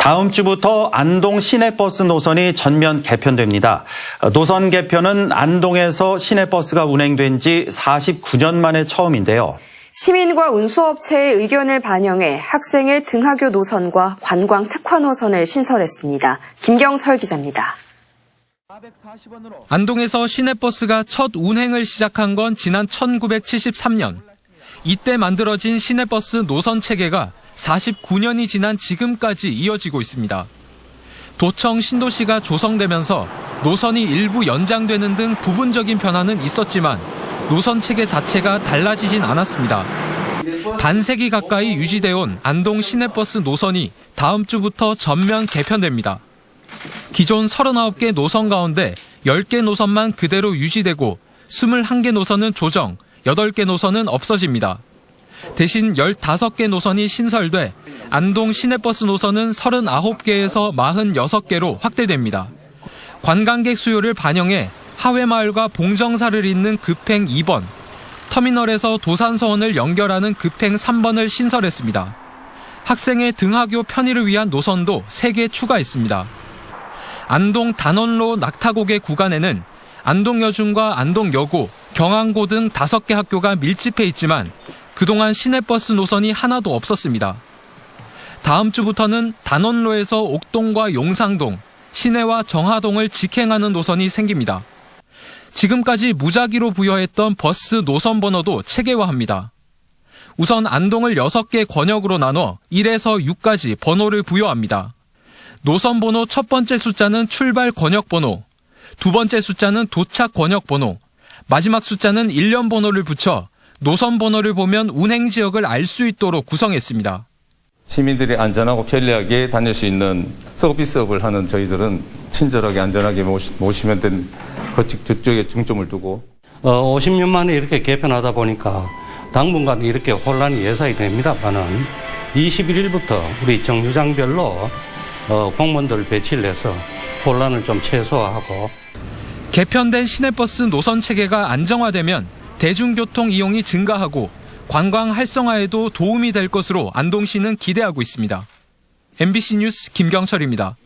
다음 주부터 안동 시내버스 노선이 전면 개편됩니다. 노선 개편은 안동에서 시내버스가 운행된 지 49년 만에 처음인데요. 시민과 운수업체의 의견을 반영해 학생의 등하교 노선과 관광 특화 노선을 신설했습니다. 김경철 기자입니다. 안동에서 시내버스가 첫 운행을 시작한 건 지난 1973년. 이때 만들어진 시내버스 노선 체계가 49년이 지난 지금까지 이어지고 있습니다. 도청 신도시가 조성되면서 노선이 일부 연장되는 등 부분적인 변화는 있었지만 노선 체계 자체가 달라지진 않았습니다. 반세기 가까이 유지돼 온 안동 시내버스 노선이 다음 주부터 전면 개편됩니다. 기존 39개 노선 가운데 10개 노선만 그대로 유지되고 21개 노선은 조정, 8개 노선은 없어집니다. 대신 15개 노선이 신설돼 안동 시내버스 노선은 39개에서 46개로 확대됩니다. 관광객 수요를 반영해 하회마을과 봉정사를 잇는 급행 2번, 터미널에서 도산서원을 연결하는 급행 3번을 신설했습니다. 학생의 등하교 편의를 위한 노선도 3개 추가했습니다. 안동 단원로 낙타고개 구간에는 안동여중과 안동여고, 경항고 등 5개 학교가 밀집해 있지만 그동안 시내버스 노선이 하나도 없었습니다. 다음 주부터는 단원로에서 옥동과 용상동, 시내와 정하동을 직행하는 노선이 생깁니다. 지금까지 무작위로 부여했던 버스 노선 번호도 체계화합니다. 우선 안동을 6개 권역으로 나눠 1에서 6까지 번호를 부여합니다. 노선 번호 첫 번째 숫자는 출발 권역 번호, 두 번째 숫자는 도착 권역 번호, 마지막 숫자는 일련 번호를 붙여 노선 번호를 보면 운행 지역을 알 수 있도록 구성했습니다. 시민들이 안전하고 편리하게 다닐 수 있는 서비스업을 하는 저희들은 친절하게 안전하게 모시, 모시면 된 그쪽 그쪽에 중점을 두고 어, 50년 만에 이렇게 개편하다 보니까 당분간 이렇게 혼란이 예상이 됩니다만은 21일부터 우리 정류장별로 어, 공무원들 배치를 해서 혼란을 좀 최소화하고 개편된 시내버스 노선 체계가 안정화되면 대중교통 이용이 증가하고 관광 활성화에도 도움이 될 것으로 안동 시는 기대하고 있습니다. MBC 뉴스 김경철입니다.